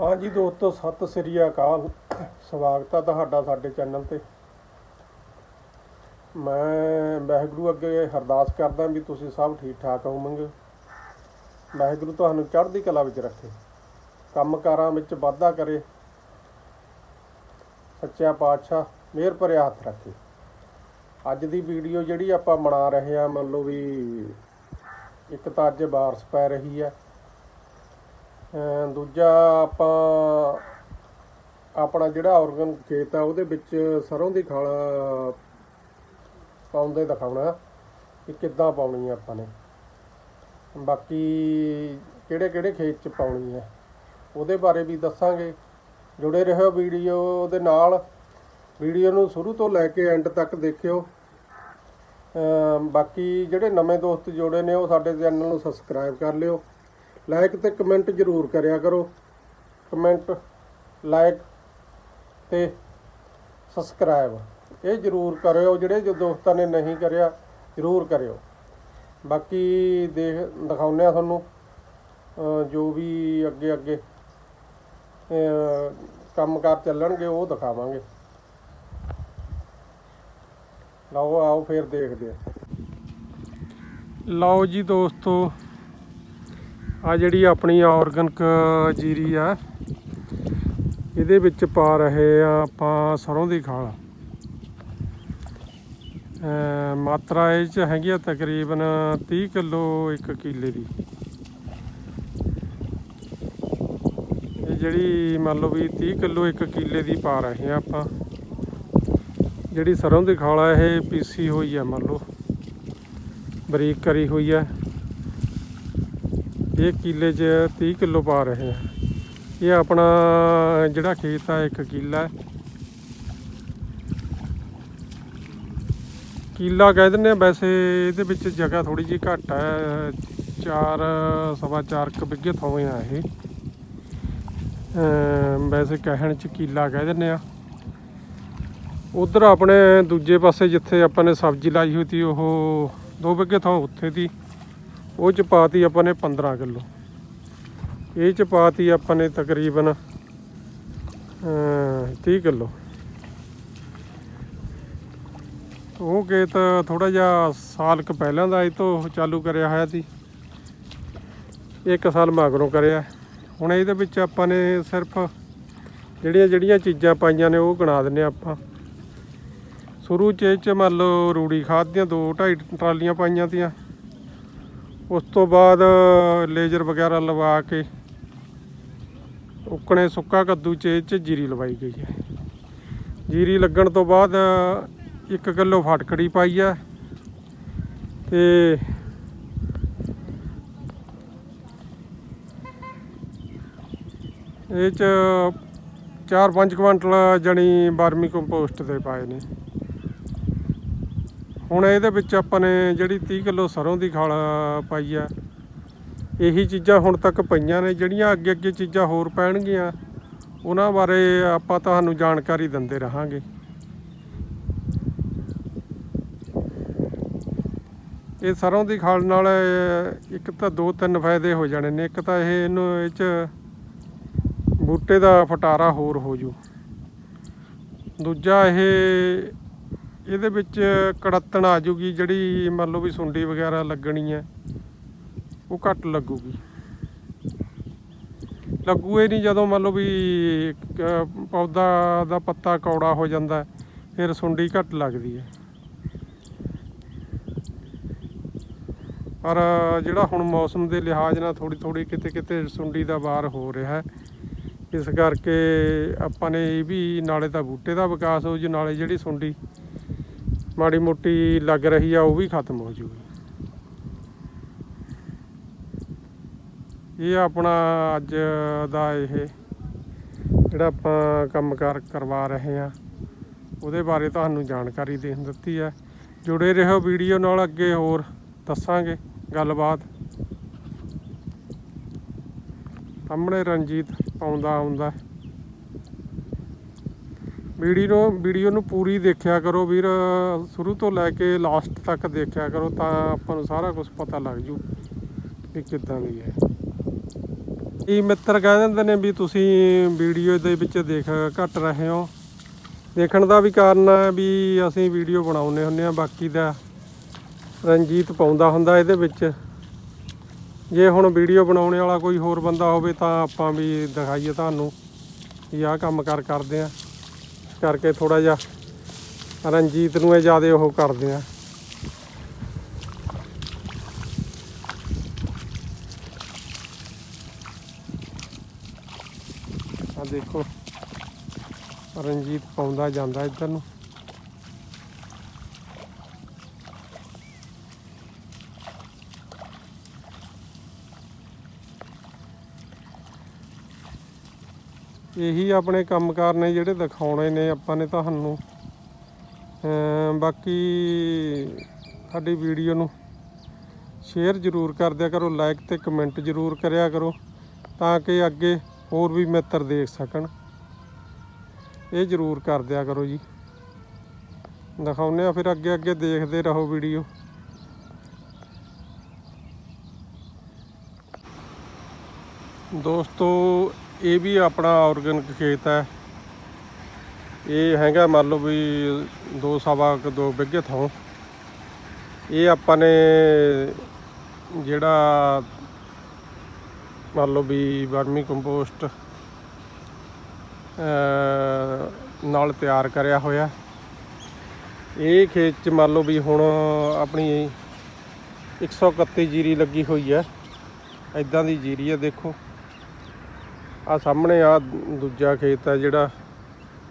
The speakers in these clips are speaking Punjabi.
ਹਾਂਜੀ ਦੋਸਤੋ, ਸਤਿ ਸ੍ਰੀ ਅਕਾਲ। ਸਵਾਗਤ ਹੈ ਤੁਹਾਡਾ ਸਾਡੇ ਚੈਨਲ ਤੇ। ਮੈਂ ਵਾਹਿਗੁਰੂ ਅੱਗੇ ਅਰਦਾਸ ਕਰਦਾ ਵੀ ਤੁਸੀਂ ਸਭ ਠੀਕ ਠਾਕ ਹੋਵੋਗੇ। ਵਾਹਿਗੁਰੂ ਤੁਹਾਨੂੰ ਚੜ੍ਹਦੀ ਕਲਾ ਵਿੱਚ ਰੱਖੇ। ਕੰਮਕਾਰਾਂ ਵਿੱਚ ਵਾਧਾ ਕਰੇ। ਸੱਚਾ ਪਾਤਸ਼ਾਹ, ਮਿਹਰ ਭਰਿਆ ਹੱਥ ਰੱਖੇ। ਅੱਜ ਦੀ ਵੀਡੀਓ ਜਿਹੜੀ ਆਪਾਂ ਬਣਾ ਰਹੇ ਆ, ਮੰਨ ਲਓ ਵੀ ਇੱਕ ਤਾਂ ਅੱਜ ਬਾਰਿਸ਼ ਪੈ ਰਹੀ ਹੈ ਦੂਜਾ ਆਪਾਂ, ਆਪਣਾ ਜਿਹੜਾ ਆਰਗਨ ਖੇਤ ਆ, ਉਹਦੇ ਵਿੱਚ ਸਰੋਂ ਦੀ ਖਲ ਪਾਉਂਦੇ ਦਿਖਾਉਣਾ ਕਿ ਕਿੱਦਾਂ ਪਾਉਣੀ ਆ ਆਪਾਂ ਨੇ। ਬਾਕੀ ਕਿਹੜੇ ਕਿਹੜੇ ਖੇਤ 'ਚ ਪਾਉਣੀ ਹੈ ਉਹਦੇ ਬਾਰੇ ਵੀ ਦੱਸਾਂਗੇ। ਜੁੜੇ ਰਹੋ ਵੀਡੀਓ ਦੇ ਨਾਲ। ਵੀਡੀਓ ਨੂੰ ਸ਼ੁਰੂ ਤੋਂ ਲੈ ਕੇ ਐਂਡ ਤੱਕ ਦੇਖਿਓ। ਬਾਕੀ ਜਿਹੜੇ ਨਵੇਂ ਦੋਸਤ ਜੁੜੇ ਨੇ, ਉਹ ਸਾਡੇ ਚੈਨਲ ਨੂੰ ਸਬਸਕ੍ਰਾਈਬ ਕਰ ਲਿਓ। ਲਾਈਕ ਤੇ ਕਮੈਂਟ ਜ਼ਰੂਰ ਕਰਿਆ ਕਰੋ। ਕਮੈਂਟ ਲਾਈਕ ਤੇ ਸਬਸਕ੍ਰਾਈਬ ਇਹ ਜ਼ਰੂਰ ਕਰਿਓ, ਜਿਹੜੇ ਜੋ ਦੋਸਤਾਂ ਨੇ ਨਹੀਂ ਕਰਿਆ, ਜ਼ਰੂਰ ਕਰਿਓ। ਬਾਕੀ ਦੇਖ, ਦਿਖਾਉਂਦੇ ਆ ਤੁਹਾਨੂੰ ਜੋ ਵੀ ਅੱਗੇ ਅੱਗੇ ਅਹ, ਕੰਮਕਾਰ ਚੱਲਣਗੇ, ਉਹ ਦਿਖਾਵਾਂਗੇ। ਲਓ, ਆਓ ਫਿਰ ਦੇਖਦੇ ਆ। ਲਓ ਜੀ ਦੋਸਤੋ ਆ ਜਿਹੜੀ ਆਪਣੀ ਆਰਗਨਕ ਜੀਰੀ ਆ, ਇਹਦੇ ਵਿੱਚ ਪਾ ਰਹੇ ਆ ਆਪਾਂ ਸਰੋਂ ਦੀ ਖਾਲ। ਮਾਤਰਾ ਇਹ ਚ ਹੈਗੀ ਆ ਤਕਰੀਬਨ 30 ਕਿਲੋ ਇੱਕ ਕਿੱਲੇ ਦੀ। ਇਹ ਜਿਹੜੀ ਮੰਨ ਲਓ ਵੀ 30 ਕਿਲੋ ਇੱਕ ਕਿੱਲੇ ਦੀ ਪਾ ਰਹੇ ਆ ਆਪਾਂ। ਜਿਹੜੀ ਸਰੋਂ ਦੀ ਖਾਲ ਆ, ਇਹ ਪੀਸੀ ਹੋਈ ਆ ਮੰਨ ਲਓ, ਬਰੀਕ ਕਰੀ ਹੋਈ ਆ। ਇਹ ਕਿੱਲੇ 'ਚ 30 ਕਿਲੋ ਪਾ ਰਹੇ ਆ। ਇਹ ਆਪਣਾ ਜਿਹੜਾ ਖੇਤ ਆ, ਇੱਕ ਕਿੱਲਾ। ਕਿੱਲਾ ਕਹਿ ਦਿੰਦੇ ਆ, ਵੈਸੇ ਇਹਦੇ ਵਿੱਚ ਜਗ੍ਹਾ ਥੋੜੀ ਜਿਹੀ ਘੱਟ ਹੈ ਚਾਰ, ਸਵਾ ਚਾਰ ਕੁ ਬਿੱਗੇ ਥੋਵੇਂ ਆ ਇਹ। ਵੈਸੇ ਕਹਿਣ ਚ ਕਿੱਲਾ ਕਹਿ ਦਿੰਦੇ ਆ। ਉਧਰ ਆਪਣੇ ਦੂਜੇ ਪਾਸੇ ਜਿੱਥੇ ਆਪਾਂ ਨੇ ਸਬਜ਼ੀ ਲਾਈ ਹੋਈ ਸੀ ਉਹ ਦੋ ਬਿੱਗੇ ਥਾਂ ਉੱਥੇ ਦੀ। ਉਹ ਚ ਪਾਤੀ ਆਪਾਂ ਨੇ 15 ਕਿਲੋ। ਇਹ ਚ ਪਾਤੀ ਆਪਾਂ ਨੇ ਤਕਰੀਬਨ ਅਮ 30 ਕਿਲੋ। ਉਹ ਖੇਤ ਥੋੜਾ ਜਿਹਾ ਸਾਲ ਕ ਪਹਿਲਾਂ ਦਾ ਇਹ ਤੋਂ ਚਾਲੂ ਕਰਿਆ ਹੋਇਆ ਸੀ। ਇੱਕ ਸਾਲ ਮਗਰੋਂ ਕਰਿਆ। ਹੁਣ ਇਹਦੇ ਵਿੱਚ ਆਪਾਂ ਨੇ ਸਿਰਫ ਜਿਹੜੀਆਂ ਜਿਹੜੀਆਂ ਚੀਜ਼ਾਂ ਪਾਈਆਂ ਨੇ ਉਹ ਗਣਾ ਦਿੰਨੇ ਆਪਾਂ। ਸ਼ੁਰੂ ਚ ਇਹ ਚ ਮੰਨ ਲਓ ਰੂੜੀ ਖਾਦ ਦੀਆਂ ਦੋ ਢਾਈ ਟਰਾਲੀਆਂ ਪਾਈਆਂ ਤੀਆਂ। ਉਸ ਤੋਂ ਬਾਅਦ ਲੇਜ਼ਰ ਵਗੈਰਾ ਲਵਾ ਕੇ ਉੱਕਣੇ ਸੁੱਕਾ ਕੱਦੂ ਚ ਇਹ ਚ ਜੀਰੀ ਲਵਾਈ ਗਈ ਹੈ। ਜੀਰੀ ਲੱਗਣ ਤੋਂ ਬਾਅਦ 1 ਕਿਲੋ ਫਟਕੜੀ ਪਾਈ ਹੈ ਤੇ ਇਹ ਚ 4-5 ਕੁਇੰਟਲ ਜਣੀ ਬਾਰਮੀ ਕੰਪੋਸਟ ਦੇ ਪਾਏ ਨੇ। ਹੁਣ ਇਹਦੇ ਵਿੱਚ ਆਪਾਂ ਨੇ ਜਿਹੜੀ 30 ਕਿਲੋ ਸਰੋਂ ਦੀ ਖਾਲ ਪਾਈ ਆ, ਇਹੀ ਚੀਜ਼ਾਂ ਹੁਣ ਤੱਕ ਪਈਆਂ ਨੇ, ਜਿਹੜੀਆਂ ਅੱਗੇ ਅੱਗੇ ਚੀਜ਼ਾਂ ਹੋਰ ਪੈਣਗੀਆਂ, ਉਹਨਾਂ ਬਾਰੇ ਆਪਾਂ ਤੁਹਾਨੂੰ ਜਾਣਕਾਰੀ ਦਿੰਦੇ ਰਹਾਂਗੇ। ਇਹ ਸਰੋਂ ਦੀ ਖਾਲ ਨਾਲ ਇੱਕ ਤਾਂ ਦੋ ਤਿੰਨ ਫਾਇਦੇ ਹੋ ਜਾਣੇ ਨੇ, ਇੱਕ ਤਾਂ ਇਹ ਇਹਨੂੰ ਇਹ ਚ ਬੂਟੇ ਦਾ ਫਟਾਰਾ ਹੋਰ ਹੋ ਜੂ। ਦੂਜਾ ਇਹ ਇਹਦੇ ਵਿੱਚ ਕੜੱਤਣ ਆ ਜੂਗੀ, ਜਿਹੜੀ ਮੰਨ ਲਓ ਵੀ ਸੁੰਡੀ ਵਗੈਰਾ ਲੱਗਣੀ ਹੈ, ਉਹ ਘੱਟ ਲੱਗੂਗੀ। ਲੱਗੂ ਇਹ ਨਹੀਂ ਜਦੋਂ ਮੰਨ ਲਓ ਵੀ ਪੌਦਾ ਦਾ ਪੱਤਾ ਕੌੜਾ ਹੋ ਜਾਂਦਾ, ਫਿਰ ਸੁੰਡੀ ਘੱਟ ਲੱਗਦੀ ਹੈ। ਪਰ ਜਿਹੜਾ ਹੁਣ ਮੌਸਮ ਦੇ ਲਿਹਾਜ਼ ਨਾਲ ਥੋੜੀ ਥੋੜੀ ਕਿਤੇ ਕਿਤੇ ਸੁੰਡੀ ਦਾ ਵਾਰ ਹੋ ਰਿਹਾ ਹੈ, ਇਸ ਕਰਕੇ ਆਪਾਂ ਨੇ ਇਹ ਵੀ ਨਾਲੇ ਤਾਂ ਬੂਟੇ ਦਾ ਵਿਕਾਸ ਹੋ ਜੀ, ਨਾਲੇ ਜਿਹੜੀ ਸੁੰਡੀ ਮਾੜੀ ਮੋਟੀ ਲੱਗ ਰਹੀ ਆ, ਉਹ ਵੀ ਖਤਮ ਹੋ ਜੂਗੀ। ਇਹ ਆਪਣਾ ਅੱਜ ਦਾ ਇਹ, ਜਿਹੜਾ ਆਪਾਂ ਕੰਮਕਾਰ ਕਰਵਾ ਰਹੇ ਆ, ਉਹਦੇ ਬਾਰੇ ਤੁਹਾਨੂੰ ਜਾਣਕਾਰੀ ਦੇਣ ਦਿੱਤੀ ਹੈ ਜੁੜੇ ਰਹੋ ਵੀਡੀਓ ਨਾਲ ਅੱਗੇ ਹੋਰ ਦੱਸਾਂਗੇ ਗੱਲਬਾਤ। ਸਾਹਮਣੇ ਰਣਜੀਤ ਪਾਉਂਦਾ ਆਉਂਦਾ ਵੀਡੀਓ ਨੂੰ ਵੀਡੀਓ ਨੂੰ ਪੂਰੀ ਦੇਖਿਆ ਕਰੋ ਵੀਰ। ਸ਼ੁਰੂ ਤੋਂ ਲੈ ਕੇ ਲਾਸਟ ਤੱਕ ਦੇਖਿਆ ਕਰੋ ਤਾਂ ਆਪਾਂ ਨੂੰ ਸਾਰਾ ਕੁਝ ਪਤਾ ਲੱਗ ਜੂ ਕਿ ਕਿੱਦਾਂ ਦੀ ਹੈ। ਇਹ ਮਿੱਤਰ ਕਹਿ ਦਿੰਦੇ ਨੇ ਵੀ ਤੁਸੀਂ ਵੀਡੀਓ ਦੇ ਵਿੱਚ ਦੇਖ ਘੱਟ ਰਹੇ ਹੋ। ਦੇਖਣ ਦਾ ਵੀ ਕਾਰਨ ਹੈ ਵੀ ਅਸੀਂ ਵੀਡੀਓ ਬਣਾਉਂਦੇ ਹੁੰਦੇ ਆ ਬਾਕੀ ਦਾ ਰਣਜੀਤ ਪਾਉਂਦਾ ਹੁੰਦਾ ਇਹਦੇ ਵਿੱਚ। ਜੇ ਹੁਣ ਵੀਡੀਓ ਬਣਾਉਣ ਵਾਲਾ ਕੋਈ ਹੋਰ ਬੰਦਾ ਹੋਵੇ ਤਾਂ ਆਪਾਂ ਵੀ ਦਿਖਾਈਏ ਤੁਹਾਨੂੰ ਵੀ ਆਹ ਕੰਮ ਕਰ, ਕਰਦੇ ਆ ਕਰਕੇ ਥੋੜਾ ਜਿਹਾ ਰਣਜੀਤ ਨੂੰ ਇਹ ਜ਼ਿਆਦਾ ਉਹ ਕਰਦੇ ਆ। ਆ ਦੇਖੋ, ਰਣਜੀਤ ਪਾਉਂਦਾ ਜਾਂਦਾ ਇੱਧਰ ਨੂੰ। ਇਹੀ ਆਪਣੇ ਕੰਮਕਾਰ ਨੇ ਜਿਹੜੇ ਦਿਖਾਉਣੇ ਨੇ ਆਪਾਂ ਨੇ ਤੁਹਾਨੂੰ। ਬਾਕੀ ਸਾਡੀ ਵੀਡੀਓ ਨੂੰ ਸ਼ੇਅਰ ਜ਼ਰੂਰ ਕਰ ਦਿਆ ਕਰੋ ਲਾਈਕ ਤੇ ਕਮੈਂਟ ਜ਼ਰੂਰ ਕਰਿਆ ਕਰੋ ਤਾਂ ਕਿ ਅੱਗੇ ਹੋਰ ਵੀ ਮਿੱਤਰ ਦੇਖ ਸਕਣ। ਇਹ ਜ਼ਰੂਰ ਕਰ ਦਿਆ ਕਰੋ ਜੀ। ਦਿਖਾਉਂਦੇ ਆ ਫਿਰ ਅੱਗੇ ਅੱਗੇ ਦੇਖਦੇ ਰਹੋ ਵੀਡੀਓ। ਦੋਸਤੋ ਇਹ ਵੀ ਆਪਣਾ ਆਰਗੈਨਿਕ ਖੇਤ ਹੈ। ਇਹ ਹੈਗਾ ਮੰਨ ਲਓ ਵੀ ਦੋ ਸਵਾ ਕੁ ਦੋ ਬਿੱਗੇ ਥਾਂ। ਇਹ ਆਪਾਂ ਨੇ ਜਿਹੜਾ ਮੰਨ ਲਓ ਵੀ ਵਰਮੀ ਕੰਪੋਸਟ ਨਾਲ ਤਿਆਰ ਕਰਿਆ ਹੋਇਆ। ਇਹ ਖੇਤ ਚ ਮੰਨ ਲਓ ਵੀ ਹੁਣ ਆਪਣੀ 131 ਜੀਰੀ ਲੱਗੀ ਹੋਈ ਹੈ। ਇਦਾਂ ਦੀ ਜੀਰੀ ਹੈ ਦੇਖੋ। ਆ ਸਾਹਮਣੇ ਆ ਦੂਜਾ ਖੇਤ ਹੈ ਜਿਹੜਾ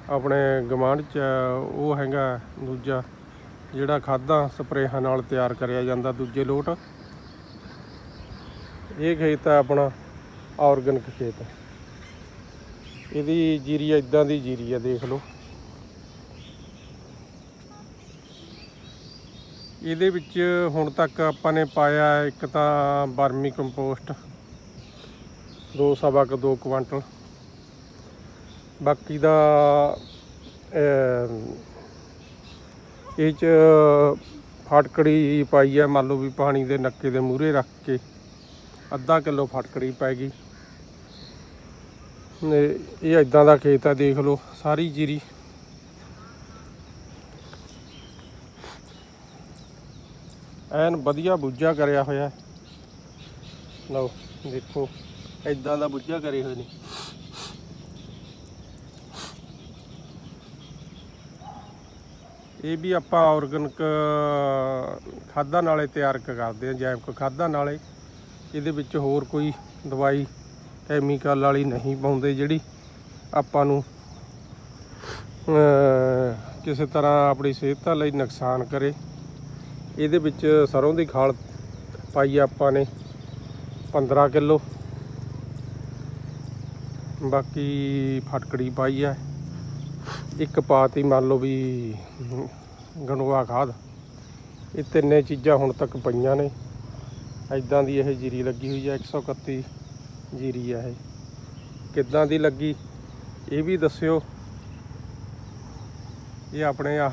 ਆਪਣੇ ਗਮਾਂਡ ਚ ਹੈ, ਉਹ ਹੈਗਾ ਦੂਜਾ ਜਿਹੜਾ ਖਾਦਾਂ ਸਪਰੇਹਾਂ ਨਾਲ ਤਿਆਰ ਕਰਿਆ ਜਾਂਦਾ ਦੂਜੇ ਲੋਟ। ਇਹ ਖੇਤ ਹੈ ਆਪਣਾ ਆਰਗੈਨਿਕ ਖੇਤ। ਇਹਦੀ ਜੀਰੀ ਇਦਾਂ ਦੀ ਜੀਰੀ ਆ ਦੇਖ ਲਓ। ਇਹਦੇ ਵਿੱਚ ਹੁਣ ਤੱਕ ਆਪਾਂ ਨੇ ਪਾਇਆ ਇੱਕ ਤਾਂ ਬਰਮੀ ਕੰਪੋਸਟ। ਦੋ ਸਵਾ ਕੁ, ਦੋ ਕੁਆਂਟਲ। ਬਾਕੀ ਦਾ ਇਹ ਚ ਫਟਕੜੀ ਪਾਈ ਹੈ ਮੰਨ ਲਓ ਵੀ ਪਾਣੀ ਦੇ ਨੱਕੇ ਦੇ ਮੂਹਰੇ ਰੱਖ ਕੇ। ਅੱਧਾ ਕਿਲੋ ਫਟਕੜੀ ਪੈ ਗਈ। ਇਹ ਇਦਾਂ ਦਾ ਖੇਤ ਹੈ ਦੇਖ ਲਓ, ਸਾਰੀ ਜੀਰੀ। ਐਨ ਵਧੀਆ ਬੁੱਝਾ ਕਰਿਆ ਹੋਇਆ। ਲਓ, ਦੇਖੋ। ਇਦਾਂ ਦਾ ਬੁੱਝਾ ਕਰੇ ਹੋਏ ਨੇ। ਇਹ ਵੀ ਆਪਾਂ ਆਰਗੈਨਿਕ ਖਾਦਾਂ ਨਾਲੇ ਤਿਆਰ ਕਰਦੇ ਆ ਜੈਵਿਕ ਖਾਦਾਂ ਨਾਲੇ। ਇਹਦੇ ਵਿੱਚ ਹੋਰ ਕੋਈ ਦਵਾਈ ਕੈਮੀਕਲ ਵਾਲੀ ਨਹੀਂ ਪਾਉਂਦੇ ਜਿਹੜੀ ਆਪਾਂ ਨੂੰ ਕਿਸੇ ਤਰ੍ਹਾਂ ਆਪਣੀ ਸਿਹਤ ਲਈ ਨੁਕਸਾਨ ਕਰੇ। ਇਹਦੇ ਵਿੱਚ ਸਰੋਂ ਦੀ ਖਾਲ ਪਾਈ ਆਪਾਂ ਨੇ 15 ਕਿਲੋ। ਬਾਕੀ ਫਟਕੜੀ ਪਾਈ ਹੈ ਇੱਕ ਪਾਤੀ ਮੰਨ ਲਓ ਵੀ ਗੰਡੂਆ ਖਾਦ। ਇਹ ਤਿੰਨੇ ਚੀਜ਼ਾਂ ਹੁਣ ਤੱਕ ਪਈਆਂ ਨੇ। ਐਦਾਂ ਦੀ ਇਹ ਜੀਰੀ ਲੱਗੀ ਹੋਈ ਆ 131 ਜੀਰੀ ਹੈ ਇਹ। ਕਿੱਦਾਂ ਦੀ ਲੱਗੀ, ਇਹ ਵੀ ਦੱਸਿਓ। ਇਹ ਆਪਣੇ ਆਹ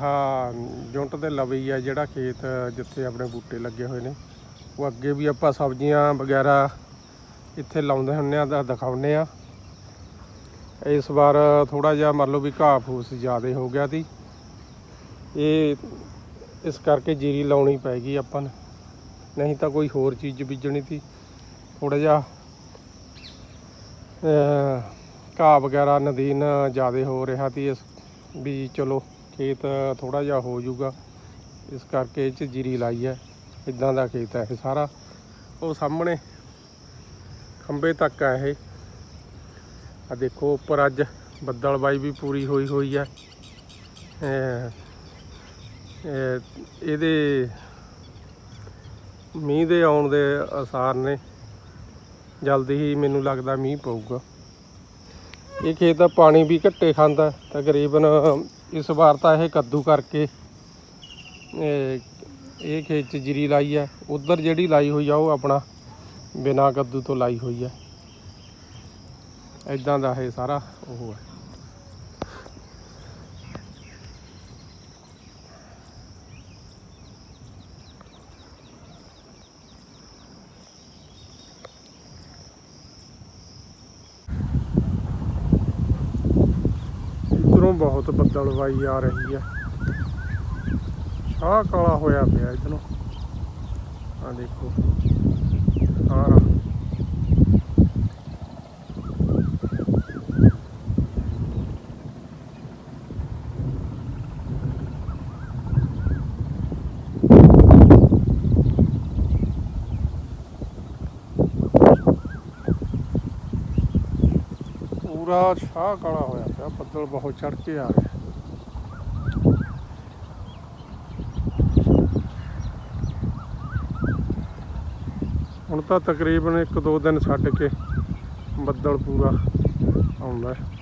ਜੁੰਟ ਦੇ ਲਵੇ ਹੀ ਆ, ਜਿਹੜਾ ਖੇਤ ਜਿੱਥੇ ਆਪਣੇ ਬੂਟੇ ਲੱਗੇ ਹੋਏ ਨੇ। ਉਹ ਅੱਗੇ ਵੀ ਆਪਾਂ ਸਬਜ਼ੀਆਂ ਵਗੈਰਾ ਇੱਥੇ ਲਾਉਂਦੇ ਹੁੰਨੇ ਆ ਦਾ ਦਿਖਾਉਂਦੇ ਆ। ਇਸ ਵਾਰ ਥੋੜਾ ਜਿਹਾ ਮੰਨ ਲਓ ਵੀ ਘਾਹ ਫੂਸ ਜ਼ਿਆਦਾ ਹੋ ਗਿਆ ਸੀ। ਇਹ ਇਸ ਕਰਕੇ ਜੀਰੀ ਲਾਉਣੀ ਪੈ ਗਈ ਆਪਾਂ ਨੂੰ। ਨਹੀਂ ਤਾਂ ਕੋਈ ਹੋਰ ਚੀਜ਼ ਬੀਜਣੀ ਸੀ। ਥੋੜਾ ਜਿਹਾ ਘਾਹ ਵਗੈਰਾ ਨਦੀਨ ਜ਼ਿਆਦਾ ਹੋ ਰਿਹਾ ਸੀ ਇਸ ਵੀ ਚਲੋ ਖੇਤ ਥੋੜਾ ਜਿਹਾ ਹੋ ਜਾਊਗਾ। ਇਸ ਕਰਕੇ ਇਹ ਚ ਜੀਰੀ ਲਾਈ ਹੈ। ਇਦਾਂ ਦਾ ਖੇਤ ਹੈ ਇਹ ਸਾਰਾ। ਉਹ ਸਾਹਮਣੇ ਖੰਬੇ ਤੱਕ ਹੈ ਇਹ। ਆ ਦੇਖੋ ਉੱਪਰ ਅੱਜ ਬੱਦਲਬਾਈ ਵੀ ਪੂਰੀ ਹੋਈ ਹੋਈ ਹੈ ਇਹਦੇ ਮੀਂਹ ਦੇ ਆਉਣ ਦੇ ਅਸਾਰ ਨੇ। ਜਲਦੀ ਹੀ ਮੈਨੂੰ ਲੱਗਦਾ ਮੀਂਹ ਪਊਗਾ। ਇਹ ਖੇਤ ਦਾ ਪਾਣੀ ਵੀ ਘੱਟੇ ਖਾਂਦਾ, ਤਕਰੀਬਨ ਇਸ ਵਾਰ ਤਾਂ ਇਹ ਕੱਦੂ ਕਰਕੇ ਇਹ ਇਹ ਖੇਤ 'ਚ ਜੀਰੀ ਲਾਈ ਹੈ ਉਧਰ ਜਿਹੜੀ ਲਾਈ ਹੋਈ ਆ, ਉਹ ਆਪਣਾ ਬਿਨਾ ਕੱਦੂ ਤੋਂ ਲਾਈ ਹੋਈ ਹੈ ਇਦਾਂ ਦਾ ਇਹ ਸਾਰਾ ਉਹ ਹੈ। ਇਧਰੋਂ ਬਹੁਤ ਬੱਦਲਵਾਈ ਆ ਰਹੀ ਹੈ। ਸ਼ਾਹ ਕਾਲਾ ਹੋਇਆ ਪਿਆ ਇਧਰੋਂ। ਆ ਦੇਖੋ। ਸਾਰਾ ਪੂਰਾ ਸ਼ਾਹ ਕਾਲਾ ਹੋਇਆ ਪਿਆ, ਬੱਦਲ ਬਹੁਤ ਚੜ ਕੇ ਆ ਰਿਹਾ ਹੁਣ ਤਾਂ ਤਕਰੀਬਨ ਇੱਕ ਦੋ ਦਿਨ ਛੱਡ ਕੇ ਬੱਦਲ ਪੂਰਾ ਆਉਂਦਾ ਹੈ।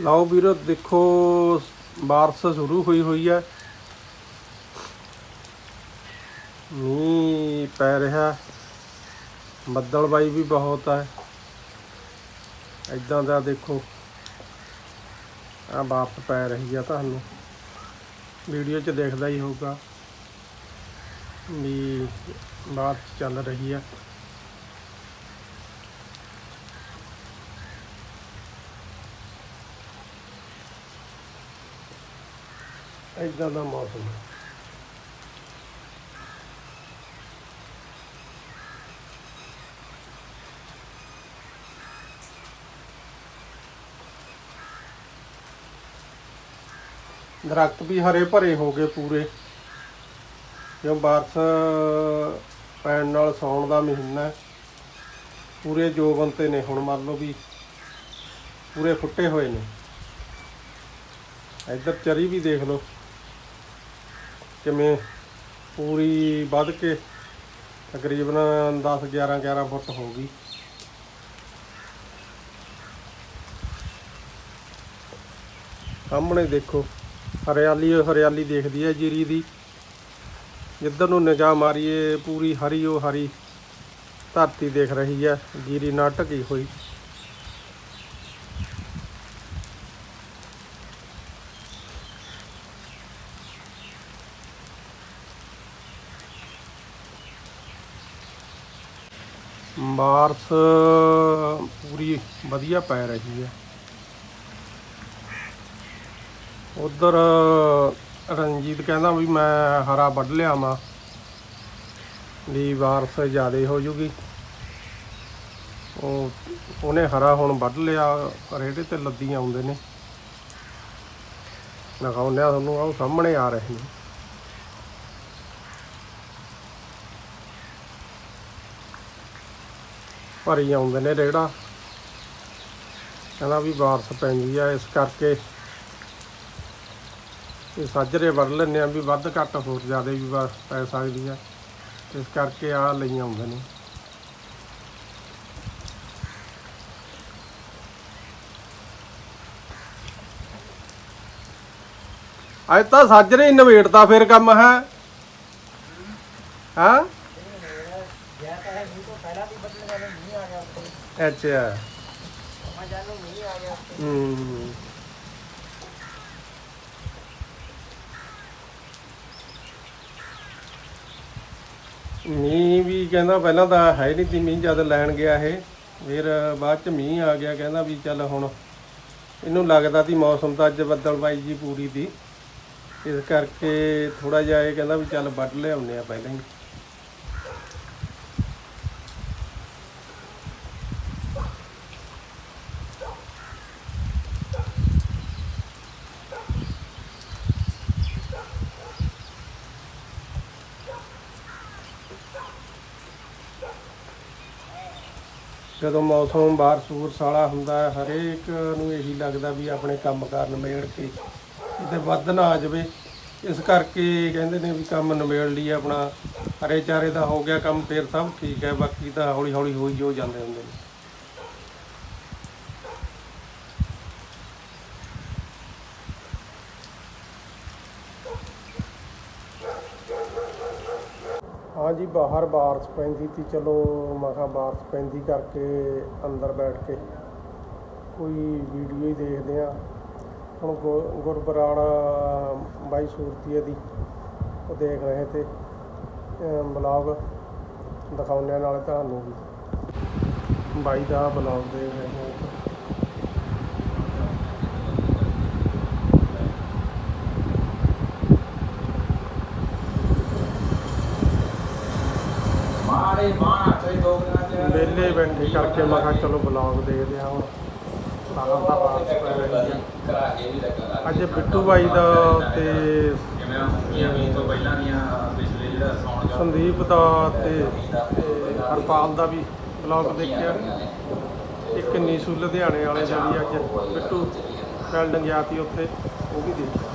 ਲਓ ਵੀਰੋ, ਦੇਖੋ, ਬਾਰਿਸ਼ ਸ਼ੁਰੂ ਹੋਈ ਹੋਈ ਹੈ। ਮੀਂਹ ਪੈ ਰਿਹਾ। ਬੱਦਲਬਾਈ ਵੀ ਬਹੁਤ ਹੈ। ਇਦਾਂ ਦਾ ਦੇਖੋ ਆ ਬਾਰਿਸ਼ ਪੈ ਰਹੀ ਆ ਤੁਹਾਨੂੰ। ਵੀਡੀਓ 'ਚ ਦੇਖਦਾ ਹੀ ਹੋਊਗਾ ਵੀ ਬਾਰਿਸ਼ ਚੱਲ ਰਹੀ ਹੈ। ਇਦਾਂ ਦਾ ਮੌਸਮ ਹੈ। ਦਰਖਤ ਵੀ ਹਰੇ ਭਰੇ ਹੋ ਗਏ ਪੂਰੇ। ਜੋ ਬਾਰਸ਼ ਪੈਣ ਨਾਲ ਸੌਣ ਦਾ ਮਹੀਨਾ ਹੈ। ਪੂਰੇ ਜੋਬਨ ਤੇ ਨੇ ਹੁਣ ਮੰਨ ਲਓ ਵੀ ਪੂਰੇ ਫੁੱਟੇ ਹੋਏ ਨੇ। ਇੱਧਰ ਚਰੀ ਵੀ ਦੇਖ ਲਓ। ਕਿਵੇਂ ਪੂਰੀ ਵੱਧ ਕੇ ਤਕਰੀਬਨ 10 11 11 ਫੁੱਟ ਹੋ ਗਈ। ਸਾਹਮਣੇ ਦੇਖੋ, ਹਰਿਆਲੀ ਹਰਿਆਲੀ ਦੇਖਦੀ ਹੈ ਜੀਰੀ ਦੀ। ਜਿੱਧਰ ਨੂੰ ਨਿਗਾਹ ਮਾਰੀਏ, ਪੂਰੀ ਹਰੀ ਉਹ ਹਰੀ ਧਰਤੀ ਦੇਖ ਰਹੀ ਹੈ, ਜੀਰੀ ਨਾ ਢਕੀ ਹੋਈ। ਬਾਰਿਸ਼ ਪੂਰੀ ਵਧੀਆ ਪੈ ਰਹੀ ਹੈ। ਉਧਰ, ਰਣਜੀਤ ਕਹਿੰਦਾ ਵੀ ਮੈਂ ਹਰਾ ਵੱਢ ਲਿਆ ਵਾਂ ਵੀ ਵਾਰਸ ਜ਼ਿਆਦੇ ਹੋ ਜੂਗੀ। ਉਹ, ਉਹਨੇ ਹਰਾ ਹੁਣ ਵੱਢ ਲਿਆ ਰੇੜੇ ਤੇ ਲੱਦੀਆਂ ਆਉਂਦੇ ਨੇ। ਦਿਖਾਉਂਦੇ ਆ ਤੁਹਾਨੂੰ ਉਹ ਸਾਹਮਣੇ ਆ ਰਹੇ ਨੇ। ਭਰੀ ਆਉਂਦੇ ਨੇ ਰੇੜਾ। ਕਹਿੰਦਾ ਵੀ ਬਾਰਿਸ਼ ਪੈਂਦੀ ਆ, ਇਸ ਕਰਕੇ ਇਹ ਸਾਜਰੇ ਵੜ ਲੈਂਦੇ ਆ ਵੀ ਵੱਧ ਘੱਟ ਹੋਰ ਜ਼ਿਆਦਾ ਵੀ ਵਾ- ਪੈ ਸਕਦੀ ਆ। ਇਸ ਕਰਕੇ ਆ ਲਈ ਆਉਂਦੇ ਨੇ। ਅੱਜ ਤਾਂ ਸਾਜਰੇ ਹੀ ਨਵੇੜਦਾ ਫਿਰ ਕੰਮ ਹੈ। ਹਾਂ ਗਿਆ ਤਾਂ ਹੈ ਮੀਂਹ ਤੋਂ ਪਹਿਲਾਂ ਵੀ ਬਦਲ ਗਿਆ ਮੀਂਹ ਆ ਗਿਆ ਉੱਤੇ ਅੱਛਾ। ਮੈਂ ਜਾਨੂੰ ਮੀਂਹ ਆ ਗਿਆ ਹੂੰ। ਮੀਂਹ ਵੀ ਕਹਿੰਦਾ ਪਹਿਲਾਂ ਤਾਂ ਹੈ ਨਹੀਂ ਤੀ ਮੀਂਹ ਜਦ ਲੈਣ ਗਿਆ ਇਹ। ਫਿਰ ਬਾਅਦ ਚ ਮੀਂਹ ਆ ਗਿਆ, ਕਹਿੰਦਾ ਵੀ ਚੱਲ ਹੁਣ ਇਹਨੂੰ ਲੱਗਦਾ ਸੀ ਮੌਸਮ ਤਾਂ ਅੱਜ ਬੱਦਲਬਾਈ ਜੀ ਪੂਰੀ ਦੀ। ਇਸ ਕਰਕੇ ਥੋੜਾ ਜਿਹਾ ਇਹ ਕਹਿੰਦਾ ਵੀ ਚੱਲ ਵੱਢ ਲਿਆਉਂਦੇ ਆ ਪਹਿਲਾਂ ਹੀ। ਜਦੋਂ ਮੌਸਮ ਬਾਰਿਸ਼ ਬੂਰਸ਼ ਵਾਲਾ ਹੁੰਦਾ ਹੈ, ਹਰੇਕ ਨੂੰ ਇਹੀ ਲੱਗਦਾ ਵੀ ਆਪਣੇ ਕੰਮ ਕਾਰ ਨਿਬੇੜ ਕੇ ਕਿਤੇ ਵੱਧ ਨਾ ਆ ਜਾਵੇ। ਇਸ ਕਰਕੇ ਕਹਿੰਦੇ ਨੇ ਵੀ ਕੰਮ ਨਿਬੇੜ ਲਈ ਆਪਣਾ। ਹਰੇ ਚਾਰੇ ਦਾ ਹੋ ਗਿਆ ਕੰਮ, ਫੇਰ ਸਭ ਠੀਕ ਹੈ, ਬਾਕੀ ਤਾਂ ਹੌਲੀ ਹੌਲੀ ਹੋਈ ਜੋ ਜਾਂਦੇ ਹੁੰਦੇ ਨੇ। ਹਾਂ ਜੀ, ਬਾਹਰ ਬਾਰਿਸ਼ ਪੈਂਦੀ ਤੀ, ਚਲੋ ਮੈਂ ਕਿਹਾ ਬਾਰਸ਼ ਪੈਂਦੀ ਕਰਕੇ ਅੰਦਰ ਬੈਠ ਕੇ ਕੋਈ ਵੀਡੀਓ ਹੀ ਦੇਖਦੇ ਆ ਹੁਣ ਗੁ- ਗੁਰਬਰਾੜ ਬਾਈ ਸੂਰਤੀਏ ਦੀ ਉਹ ਦੇਖ ਰਹੇ ਤੇ ਬਲੌਗ ਦਿਖਾਉਂਦੇ ਆ ਨਾਲੇ ਤੁਹਾਨੂੰ ਵੀ। ਬਾਈ ਦਾ ਬਲੌਗ ਦੇਖ ਰਹੇ ਹਾਂ। ਮਾਰੇ ਵਿਹਲੇ ਬੈਠੇ ਕਰਕੇ ਮੈਂ ਕਿਹਾ ਚਲੋ ਬਲੌਗ ਦੇਖਦੇ ਆ ਹੁਣ। ਸਾਲਾਂ ਦਾ ਬਾਰਿਸ਼ ਪੈ ਰਹੀ ਹੈ ਅੱਜ ਬਿੱਟੂ ਬਾਈ ਦਾ ਤੇ ਸੰਦੀਪ ਦਾ ਤੇ ਹਰਪਾਲ ਦਾ ਵੀ ਬਲੌਗ ਦੇਖਿਆ। ਇੱਕ ਨੀਸੂ ਲੁਧਿਆਣੇ ਵਾਲੇ ਜਿਹੜੀ ਅੱਜ ਬਿੱਟੂ ਬਿਲਡਿੰਗ ਗਿਆ ਸੀ ਉੱਥੇ, ਉਹ ਵੀ ਦੇਖਿਆ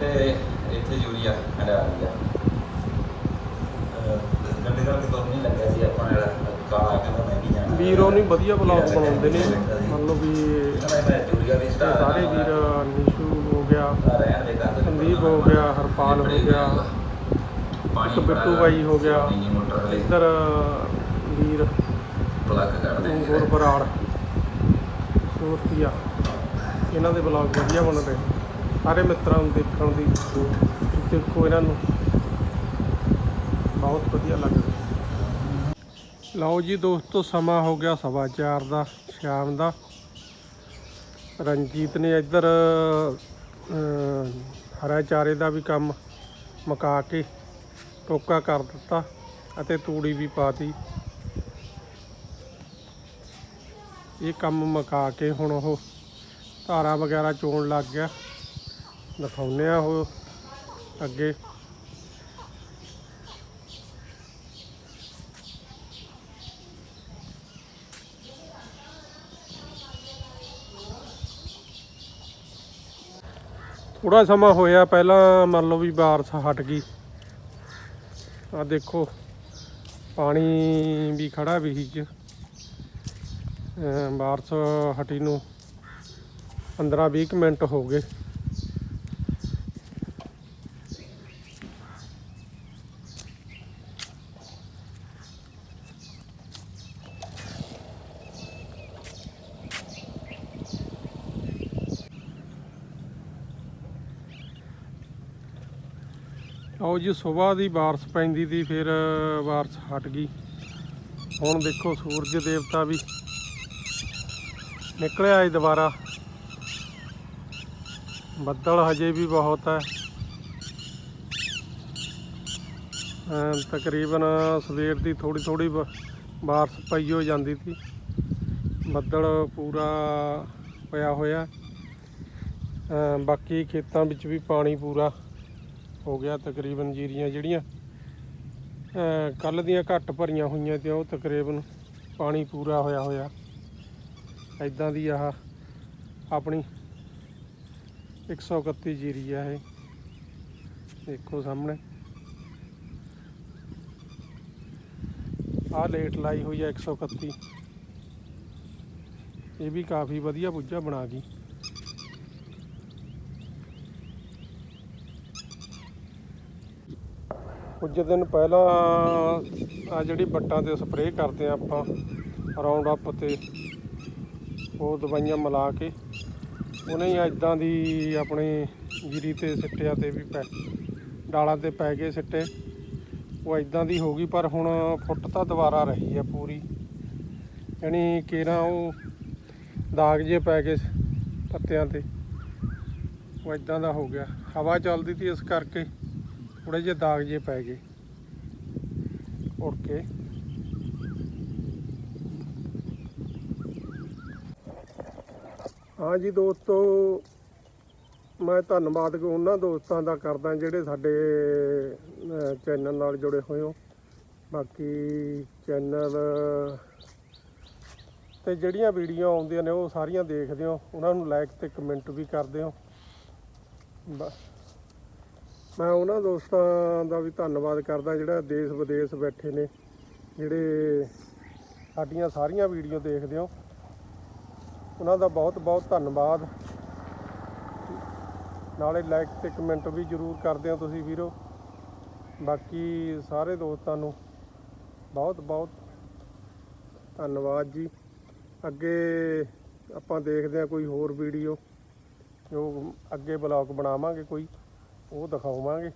ਤੇ ਇੱਥੇ ਯੂਰੀਆ ਹੰਡਾ ਲਿਆ ਗੱਡੇ ਦਾ ਕਿਤੋਂ ਨਹੀਂ ਲੱਗਿਆ ਸੀ ਆਪਾਂ ਜਿਹੜਾ ਕਾਲਾ ਕਹਿੰਦਾ ਮੈਂ ਵੀ ਜਾਣਾ ਵੀਰੋ ਨਹੀਂ, ਵਧੀਆ ਬਲੌਗ ਬਣਾਉਂਦੇ ਨੇ। ਮੰਨ ਲਓ ਵੀ ਸਾਰੇ ਵੀਰ ਨਿਸ਼ੂ ਹੋ ਗਿਆ, ਸੰਦੀਪ ਹੋ ਗਿਆ, ਹਰਪਾਲ ਹੋ ਗਿਆ, ਇੱਕ ਬਿੱਟੂ ਬਾਈ ਹੋ ਗਿਆ, ਇੱਧਰ ਵੀਰ ਪਲੱਗ ਕੱਢਦੇ ਨੇ ਗੁਰ ਬਰਾੜ ਸੂਰਤੀਆ ਇਹਨਾਂ ਦੇ ਬਲੌਗ ਵਧੀਆ ਬਣ ਰਹੇ ਸਾਰੇ ਮਿੱਤਰਾਂ ਨੂੰ ਦੇਖਣ ਦੀ ਦੇਖੋ ਇਹਨਾਂ ਨੂੰ। ਬਹੁਤ ਵਧੀਆ ਲੱਗ ਰਿਹਾ ਲਓ ਜੀ ਦੋਸਤੋ ਸਮਾਂ ਹੋ ਗਿਆ ਸਵਾ ਚਾਰ ਦਾ ਸ਼ਾਮ ਦਾ। ਰਣਜੀਤ ਨੇ ਇੱਧਰ ਅਹ, ਹਰਾ ਚਾਰੇ ਦਾ ਵੀ ਕੰਮ ਮੁਕਾ ਕੇ ਟੋਕਾ ਕਰ ਦਿੱਤਾ ਅਤੇ ਤੂੜੀ ਵੀ ਪਾਤੀ ਇਹ ਕੰਮ ਮੁਕਾ ਕੇ ਹੁਣ ਉਹ ਧਾਰਾ ਵਗੈਰਾ ਚੋਣ ਲੱਗ ਗਿਆ। ਦਿਖਾਉਂਦੇ ਆ ਉਹ ਅੱਗੇ। ਥੋੜਾ ਸਮਾਂ ਹੋਇਆ, ਪਹਿਲਾਂ ਮੰਨ ਲਓ ਵੀ ਬਾਰਿਸ਼ ਹਟ ਗਈ। ਆ ਦੇਖੋ, ਪਾਣੀ ਵੀ ਖੜਾ ਵੀ ਚ ਅਮ ਬਾਰਿਸ਼ ਹਟੀ ਨੂੰ 15-20 ਮਿੰਟ ਹੋ ਗਏ। ਆਓ ਜੀ, ਸਵੇਰ ਦੀ ਬਾਰਿਸ਼ ਪੈਂਦੀ ਤੀ ਫਿਰ ਬਾਰਿਸ਼ ਹਟ ਗਈ। ਹੁਣ ਦੇਖੋ ਸੂਰਜ ਦੇਵਤਾ ਵੀ ਨਿਕਲਿਆ ਏ ਦੁਬਾਰਾ। ਬੱਦਲ ਹਜੇ ਵੀ ਬਹੁਤ ਹੈ। ਤਕਰੀਬਨ ਸਵੇਰ ਦੀ ਥੋੜੀ ਥੋੜੀ ਬਾਰਿਸ਼ ਪਈ ਹੋ ਜਾਂਦੀ ਸੀ। ਬੱਦਲ ਪੂਰਾ ਪਿਆ ਹੋਇਆ। ਬਾਕੀ ਖੇਤਾਂ ਵਿੱਚ ਵੀ ਪਾਣੀ ਪੂਰਾ ਹੋ ਗਿਆ ਤਕਰੀਬਨ ਜੀਰੀਆਂ ਜਿਹੜੀਆਂ ਕੱਲ ਦੀਆਂ ਘੱਟ ਭਰੀਆਂ ਹੋਈਆਂ ਤੇ ਉਹ ਤਕਰੀਬਨ ਪਾਣੀ ਪੂਰਾ ਹੋਇਆ ਹੋਇਆ। ਐਦਾਂ ਦੀ ਆਹ ਆਪਣੀ 131 ਜੀਰੀ ਆ ਇਹ। ਦੇਖੋ ਸਾਹਮਣੇ। ਆਹ ਲੇਟ ਲਾਈ ਹੋਈ ਆ 131 ਇਹ ਵੀ ਕਾਫੀ ਵਧੀਆ ਬੁੱਝਾ ਬਣਾ ਗਈ। ਕੁਝ ਦਿਨ ਪਹਿਲਾਂ ਆ ਜਿਹੜੀ ਬੱਟਾਂ ਤੇ ਸਪਰੇਅ ਕਰਦੇ ਆ ਆਪਾਂ ਰਾਉਂਡ ਅਪ ਤੇ, ਉਹ ਦਵਾਈਆਂ ਮਿਲਾ ਕੇ, ਉਹਨੇ ਹੀ ਇਦਾਂ ਦੀ ਆਪਣੇ ਜੀਰੀ ਤੇ ਸਿੱਟਿਆ ਤੇ ਵੀ ਪੈ, ਡਾਲਾਂ ਤੇ ਪੈ ਗਏ ਸਿੱਟੇ। ਉਹ ਇਦਾਂ ਦੀ ਹੋ ਗਈ, ਪਰ ਹੁਣ ਫੁੱਟ ਤਾਂ ਦੁਬਾਰਾ ਰਹੀ ਆ ਪੂਰੀ। ਯਾਨੀ ਕੇਰਾਂ ਉਹ ਦਾਗ ਜੇ ਪੈ ਗਏ ਪੱਤਿਆਂ ਤੇ, ਉਹ ਇਦਾਂ ਦਾ ਹੋ ਗਿਆ। ਹਵਾ ਚੱਲਦੀ ਤੀ ਇਸ ਕਰਕੇ। ਥੋੜੇ ਜਿਹੇ ਦਾਗ ਜੇ ਪੈ ਗਏ। ਉੜ ਕੇ। ਹਾਂ ਜੀ ਦੋਸਤੋ, ਮੈਂ ਧੰਨਵਾਦ ਉਹਨਾਂ ਦੋਸਤਾਂ ਦਾ ਕਰਦਾ ਜਿਹੜੇ ਸਾਡੇ ਚੈਨਲ ਨਾਲ ਜੁੜੇ ਹੋਏ ਹੋ। ਬਾਕੀ ਚੈਨਲ ਤੇ ਜਿਹੜੀਆਂ ਵੀਡੀਓ ਆਉਂਦੀਆਂ ਨੇ ਉਹ ਸਾਰੀਆਂ ਦੇਖਦੇ ਹੋ। ਉਹਨਾਂ ਨੂੰ ਲਾਈਕ ਤੇ ਕਮੈਂਟ ਵੀ ਕਰਦੇ ਹੋ। ਬਸ। ਮੈਂ ਉਹਨਾਂ ਦੋਸਤਾਂ ਦਾ ਵੀ ਧੰਨਵਾਦ ਕਰਦਾ ਜਿਹੜਾ ਦੇਸ਼ ਵਿਦੇਸ਼ ਬੈਠੇ ਨੇ, ਜਿਹੜੇ ਸਾਡੀਆਂ ਸਾਰੀਆਂ ਵੀਡੀਓ ਦੇਖਦੇ ਹੋ। ਉਹਨਾਂ ਦਾ ਬਹੁਤ ਬਹੁਤ ਧੰਨਵਾਦ। ਨਾਲੇ ਲਾਈਕ ਤੇ ਕਮੈਂਟ ਵੀ ਜ਼ਰੂਰ ਕਰਦੇ ਹੋ ਤੁਸੀਂ ਵੀਰੋ। ਬਾਕੀ ਸਾਰੇ ਦੋਸਤਾਂ ਨੂੰ ਬਹੁਤ ਬਹੁਤ ਧੰਨਵਾਦ ਜੀ। ਅੱਗੇ ਆਪਾਂ ਦੇਖਦੇ ਹਾਂ ਕੋਈ ਹੋਰ ਵੀਡੀਓ, ਜੋ ਅੱਗੇ ਬਲੌਗ ਬਣਾਵਾਂਗੇ ਕੋਈ। ਉਹ ਦਿਖਾਵਾਂਗੇ।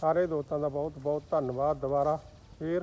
ਸਾਰੇ ਦੋਸਤਾਂ ਦਾ ਬਹੁਤ ਬਹੁਤ ਧੰਨਵਾਦ। ਦੁਬਾਰਾ ਫੇਰ